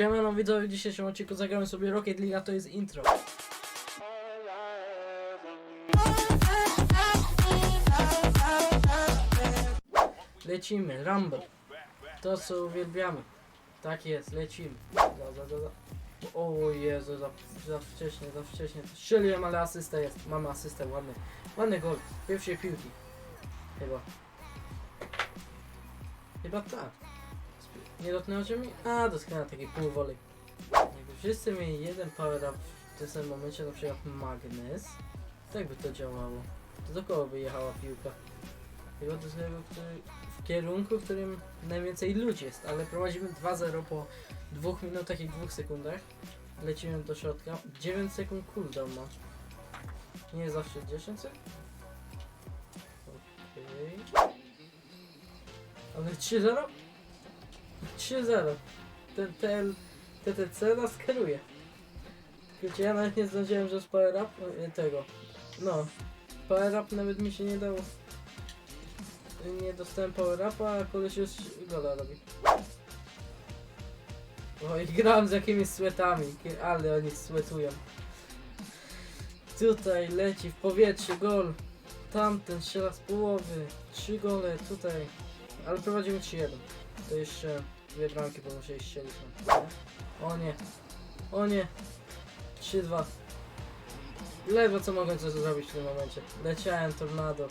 Siemano widzowie, w dzisiejszym odcinku zagramy sobie Rocket League, a to jest intro. Lecimy, Rumble. To co uwielbiamy. Tak jest, lecimy. Za, za, za, za. O Jezu, za, za wcześnie, za wcześnie. Strzeliłem, ale asysta jest. Mamy asystę, ładny. Ładny gol. Pierwszej piłki. Chyba. Chyba tak. Nie dotknęło cię mi? A, dotknęła takiej pół wolej. Jakby wszyscy mieli jeden power up w tym samym momencie, na przykład magnes, tak by to działało. To do kogo by jechała piłka? Chyba do tego, który, w kierunku, w którym najwięcej ludzi jest, ale prowadzimy 2-0 po 2 minutach i 2 sekundach. Lecimy do środka. 9 sekund cooldown ma. Nie zawsze 10 sekund? Okej. Ale 3-0? 3-0. Ten TL, TTC nas kieruje. Tylko ja nawet nie zdążyłem, że z power up e, tego. No. Power up nawet mi się nie dało. Nie dostałem power upa, a koleś już gola robi. Oj, gram z jakimiś sweatami, ale oni swetują. Tutaj leci w powietrze gol. Tamten strzela z połowy. Trzy gole tutaj. Ale prowadzimy 3-1. To jeszcze dwie bramki, bo muszę iść no. O nie. O nie. 3-2. Lewo co mogę coś zrobić w tym momencie. Leciałem tornado.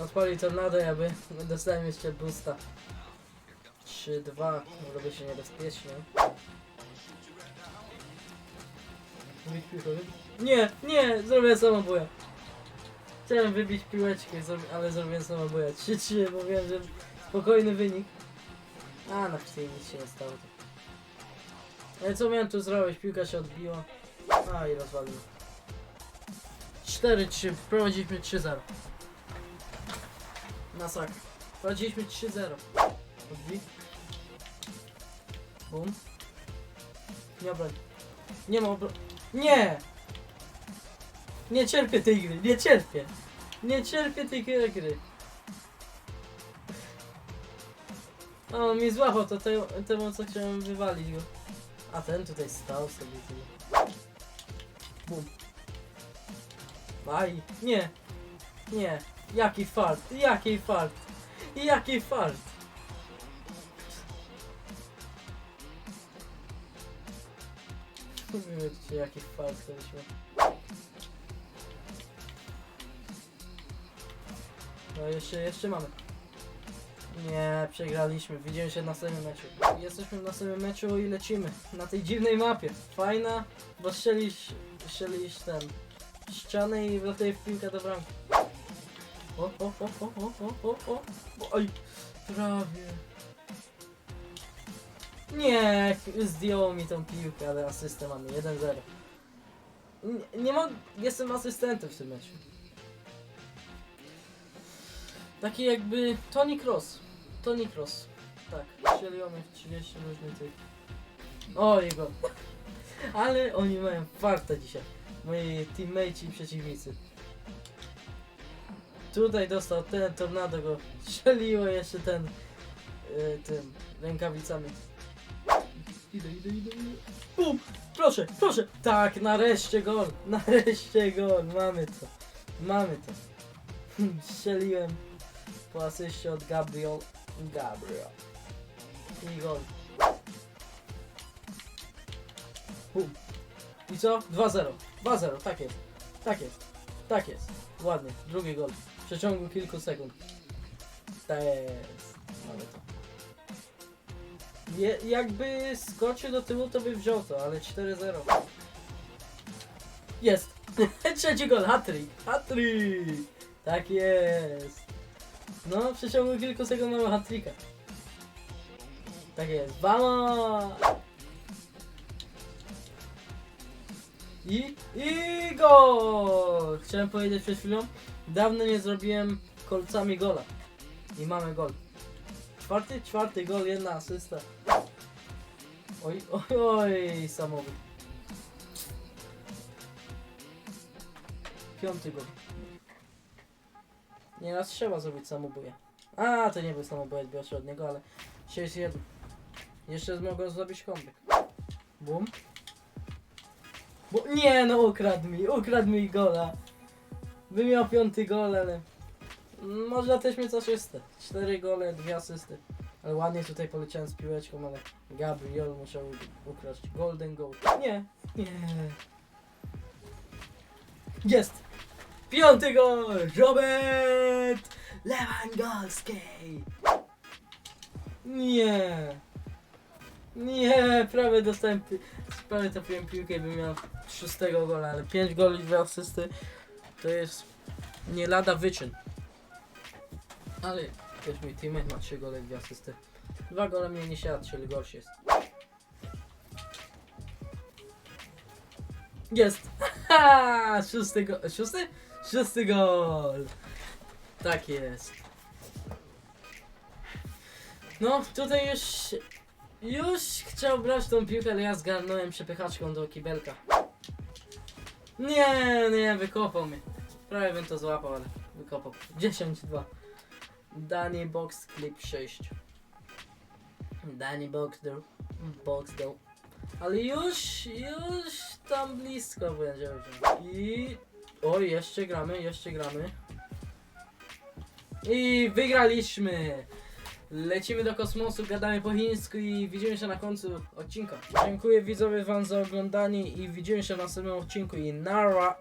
Odpali tornado, ja by dostałem jeszcze boosta. 3-2. Robię się niebezpiecznie. Nie, nie! Zrobię samobuja. Chciałem wybić piłeczkę, ale zrobiłem samobuja. 3-3, bo wiem, że spokojny wynik. A, na chwilę nic się nie stało. Ale co miałem tu zrobić? Piłka się odbiła. A, i rozwalił. 4-3, prowadziliśmy 3-0. Masakra. Prowadziliśmy 3-0. Odbij. Bum. Nie obroń. Nie ma obroń. Nie! Nie cierpię tej gry, nie cierpię. Nie cierpię tej gry. Gry. O, mi złapał to te, temu, co chciałem wywalić go. A ten tutaj stał sobie. tyle. Bum. Aj, nie. Nie. Jaki fart, jaki fart. Jaki fart. Wiecie, jaki fart byliśmy. No jeszcze, jeszcze mamy. Nie, przegraliśmy. Widzimy się w następnym meczu. Jesteśmy w następnym meczu i lecimy. Na tej dziwnej mapie. Fajna, bo strzelisz, strzelisz ten ścianę i wlatuje w piłkę do bramki. O, o, o, o, o, o, o, o. Oj, prawie. Nie, zdjął mi tą piłkę, ale asystę mamy 1-0. Nie, nie mam, jestem asystentem w tym meczu. Taki jakby Tony Cross. Tony Cross. Tak, strzeliło mnie w 30 różnych tych. O jego. Ale oni mają farta dzisiaj. Moi teammates i przeciwnicy. Tutaj dostał ten tornado go strzeliło jeszcze ten y, tym rękawicami. Idę, idę, idę, idę. Bum! Proszę, proszę! Tak, nareszcie gol! Nareszcie gol! Mamy to. Mamy to. Strzeliłem po asyście od Gabriel. Gabriel. I gol. I co? 2-0. 2-0, tak jest. Tak jest. Tak jest. Ładnie. Drugi gol. W przeciągu kilku sekund. Tak jest. To. Je, jakby skoczył do tyłu, to by wziął to, ale 4-0. Jest! Trzeci gol, hat-trick! Hat-trick! Tak jest! No, w przeciągu kilku sekund mamy hat-tricka. Tak jest. Vamos! I, I gol! Chciałem powiedzieć przed chwilą, dawno nie zrobiłem kolcami gola. I mamy gol. Czwarty, czwarty gol, jedna asysta. Oj, oj, oj, samochód. Piąty gol. Nieraz trzeba zrobić samobój. A, to nie był samobój, biorę od niego, ale 6-1. Jeszcze mogą zrobić comeback. Bum. Bo nie no, ukradł mi, ukradł mi gola. By miał piąty gol, ale... Można też mieć asystę. Cztery gole, dwie asysty. Ale ładnie tutaj poleciałem z piłeczką, ale Gabriel musiał ukraść golden goal. Nie, nie. Jest! Piąty gol! Robert Lewandowski! Nie! Nie, prawie dostałem, prawie trafiłem piłkę i bym miał szóstego gola, ale 5 goli, dwie asysty to jest nie lada wyczyn. Ale też mój teammate ma 3 gole, dwie asysty. Dwa gole mniej niż ja, czyli gorszy jest. Jest! Szósty go... Szósty? Szósty gol! Tak jest. No, tutaj już... Już chciał brać tą piłkę, ale ja zgarnąłem przepychaczką do kibelka. Nie, nie, wykopał mnie. Prawie bym to złapał, ale wykopał. 10-2. Danny Box Clip 6. Danny Box do. Box do. Ale już, już tam blisko będzie. I... O, jeszcze gramy, jeszcze gramy. I wygraliśmy! Lecimy do kosmosu, gadamy po chińsku i widzimy się na końcu odcinka. Dziękuję widzowie wam za oglądanie i widzimy się w następnym odcinku i nara!